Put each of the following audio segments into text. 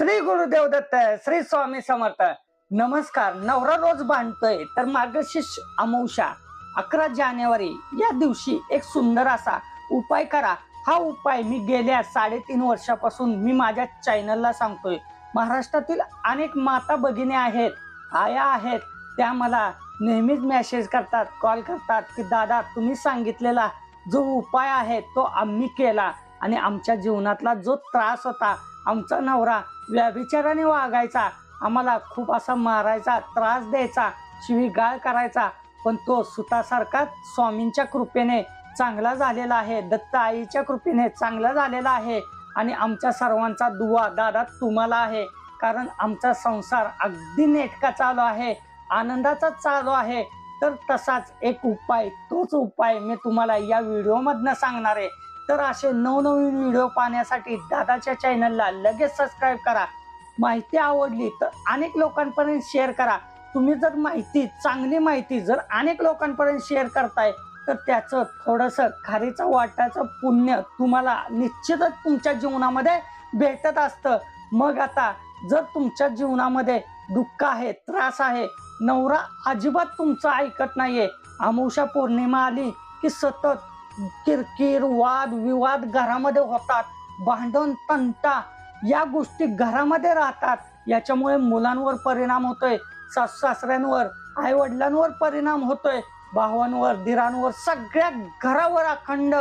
श्री गुरुदेव दत्त श्री स्वामी समर्थ नमस्कार. नवरा रोज बांधतोय तर मार्गशीर्ष अमावस्या अकरा जानेवारी या दिवशी एक सुंदर असा उपाय करा. हा उपाय मी गेल्या साडेतीन वर्षापासून मी माझ्या चॅनलला सांगतोय. महाराष्ट्रातील अनेक माता भगिनी आहेत आया आहेत त्या मला नेहमीच मेसेज करतात कॉल करतात की दादा तुम्ही सांगितलेला जो उपाय आहे तो आम्ही केला आणि आमच्या जीवनातला जो त्रास होता आमचा नवरा व्यभिचाराने वागायचा. आम्हाला खूप असा मारायचा त्रास द्यायचा शिवीगाळ करायचा. पण तो सुतासारखा स्वामींच्या कृपेने चांगला झालेला आहे दत्त आईच्या कृपेने चांगला झालेला आहे आणि आमच्या सर्वांचा दुवा दादा तुम्हाला आहे. कारण आमचा संसार अगदी नेटका चालू आहे आनंदाचा चालू आहे. तर तसाच एक उपाय तोच उपाय मी तुम्हाला या व्हिडिओमधनं सांगणार आहे. तर असे नवनवीन व्हिडिओ पाहण्यासाठी दादाच्या चॅनलला लगेच सबस्क्राईब करा. माहिती आवडली तर अनेक लोकांपर्यंत शेअर करा. तुम्ही जर माहिती चांगली माहिती जर अनेक लोकांपर्यंत शेअर करताय तर त्याचं थोडंसं खारीचं वाटाचं पुण्य तुम्हाला निश्चितच तुमच्या जीवनामध्ये भेटत असतं. मग आता जर तुमच्या जीवनामध्ये दुःख आहे त्रास आहे नवरा अजिबात तुमचं ऐकत नाहीये. अमावस्या पौर्णिमा आली की सतत किरकिर वाद विवाद घरामध्ये होतात. भांडण तंटा या गोष्टी घरामध्ये राहतात. याच्यामुळे मुलांवर परिणाम होतोय सासू सासऱ्यांवर आई वडिलांवर परिणाम होतोय भावांवर दिरांवर सगळ्या घरावर अखंड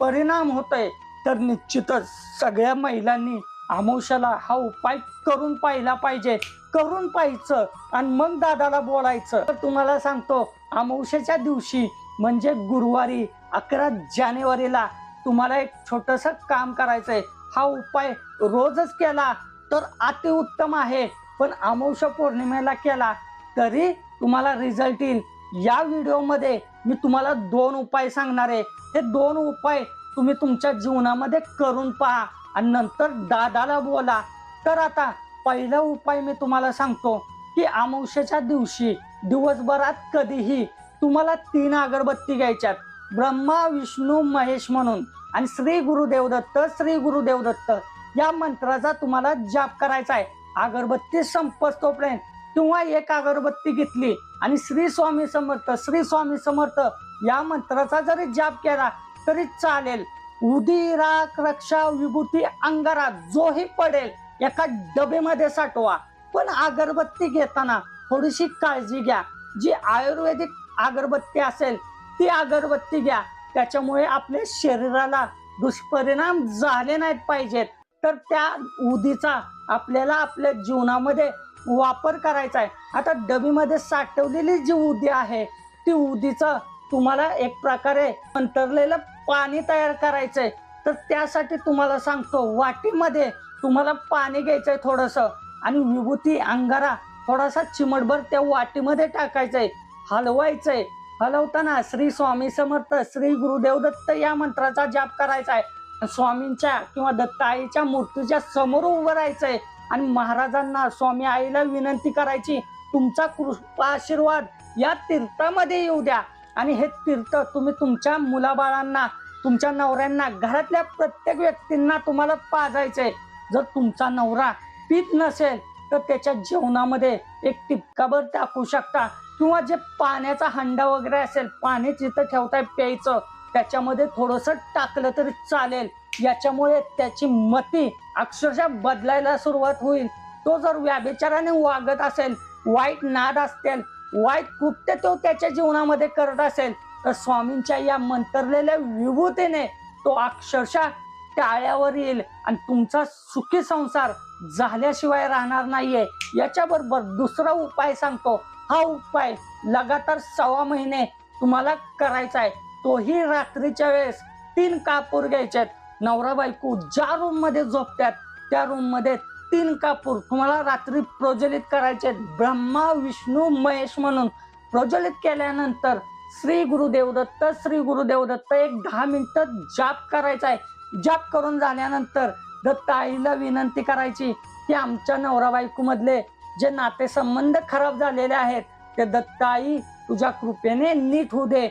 परिणाम होतोय. तर निश्चितच सगळ्या महिलांनी आमोशाला हा उपाय करून पाहिला पाहिजे करून पाहायचं आणि मग दादाला बोलायचं. तर तुम्हाला सांगतो आमोशाच्या दिवशी म्हणजे गुरुवारी अकरा जानेवारीला तुम्हाला एक छोटस काम करायचंय. हा उपाय रोजच केला तर अतिउत्तम आहे. पण अमावस्या पौर्णिमेला केला तरी तुम्हाला रिझल्ट येईल. या व्हिडिओमध्ये मी तुम्हाला दोन उपाय सांगणार आहे. हे दोन उपाय तुम्ही तुमच्या जीवनामध्ये करून पहा आणि नंतर दादाला बोला. तर आता पहिला उपाय मी तुम्हाला सांगतो की अमावश्याच्या दिवशी दिवसभरात कधीही तुम्हाला तीन अगरबत्ती घ्यायच्यात. ब्रह्मा विष्णू महेश म्हणून. आणि श्री गुरुदेव दत्त श्री गुरुदेव दत्त या मंत्राचा तुम्हाला जाप करायचा आहे. अगरबत्ती संपत तोपर्यंत किंवा एक अगरबत्ती घेतली आणि श्री स्वामी समर्थ श्री स्वामी समर्थ या मंत्राचा जरी जाप केला तरी चालेल. उदी राख रक्षा विभूती अंगारा जोही पडेल. एका डबेमध्ये साठवा. पण अगरबत्ती घेताना थोडीशी काळजी घ्या. जी आयुर्वेदिक अगरबत्ती असेल ती अगरबत्ती घ्या. त्याच्यामुळे आपल्या शरीराला दुष्परिणाम झाले नाहीत पाहिजेत. तर त्या उदीचा आपल्याला आपल्या जीवनामध्ये वापर करायचा आहे. आता डबीमध्ये साठवलेली जी उदी आहे ती उदीचं तुम्हाला एक प्रकारे अंतरलेलं पाणी तयार करायचंय. तर त्यासाठी तुम्हाला सांगतो वाटीमध्ये तुम्हाला पाणी घ्यायचंय थोडस आणि विभूती अंगारा थोडासा चिमटभर त्या वाटीमध्ये टाकायचंय. हलवायचंय हलवताना श्री स्वामी समर्थ श्री गुरुदेव दत्त या मंत्राचा जाप करायचा आहे स्वामींच्या किंवा दत्त आईच्या मूर्तीच्या समोर उभं राहायचंय. आणि महाराजांना स्वामी आईला विनंती करायची तुमचा कृपा आशीर्वाद या तीर्थामध्ये येऊ द्या. आणि हे तीर्थ तुम्ही तुमच्या मुलाबाळांना तुमच्या नवऱ्यांना घरातल्या प्रत्येक व्यक्तींना तुम्हाला पाजायचंय. जर तुमचा नवरा पीत नसेल तर त्याच्या जेवणामध्ये एक टिपकाभर टाकू शकता. किंवा जे पाण्याचा हंडा वगैरे असेल पाणी जिथं ठेवताय प्यायचं त्याच्यामध्ये थोडस टाकलं तरी चालेल. याच्यामुळे त्याची मती अक्षरशः बदलायला सुरुवात होईल. तो जर व्याभिचाराने वागत असेल वाईट नाद असतील वाईट कृत्य तो त्याच्या जीवनामध्ये करत असेल तर स्वामींच्या या मंतरलेल्या विभूतीने तो अक्षरशः टाळ्यावर येईल आणि तुमचा सुखी संसार झाल्याशिवाय राहणार नाहीये. याच्याबरोबर दुसरा उपाय सांगतो. हा उपाय लगातार सव्वा महिने तुम्हाला करायचा आहे. तोही रात्रीच्या वेळेस तीन कापूर घ्यायचे नवरा बायको ज्या रूममध्ये झोपतात त्या रूममध्ये तीन कापूर तुम्हाला रात्री प्रज्वलित करायचे ब्रह्मा विष्णू महेश म्हणून प्रज्वलित केल्यानंतर श्री गुरुदेव दत्त श्री गुरुदेव दत्त एक दहा मिनिटं जाप करायचा आहे. जाप करून झाल्यानंतर दत्त आईला विनंती करायची की आमच्या नवरा बायको मधले जे नातेसंबंध खराब झालेले आहेत ते दत्ताई तुझ्या कृपेने नीट होऊ दे.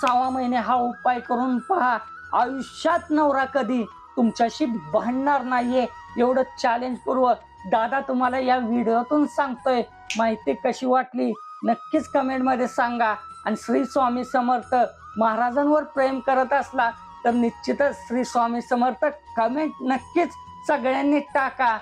सहा महिने हा उपाय करून पहा. आयुष्यात नवरा कधी तुमच्याशी भांडणार नाहीये. एवढं चॅलेंज पूर्व दादा तुम्हाला या व्हिडिओतून सांगतोय. माहिती कशी वाटली? नक्कीच कमेंटमध्ये सांगा. आणि श्री स्वामी समर्थ महाराजांवर प्रेम करत असला तर निश्चितच श्री स्वामी समर्थ कमेंट नक्कीच सगळ्यांनी टाका.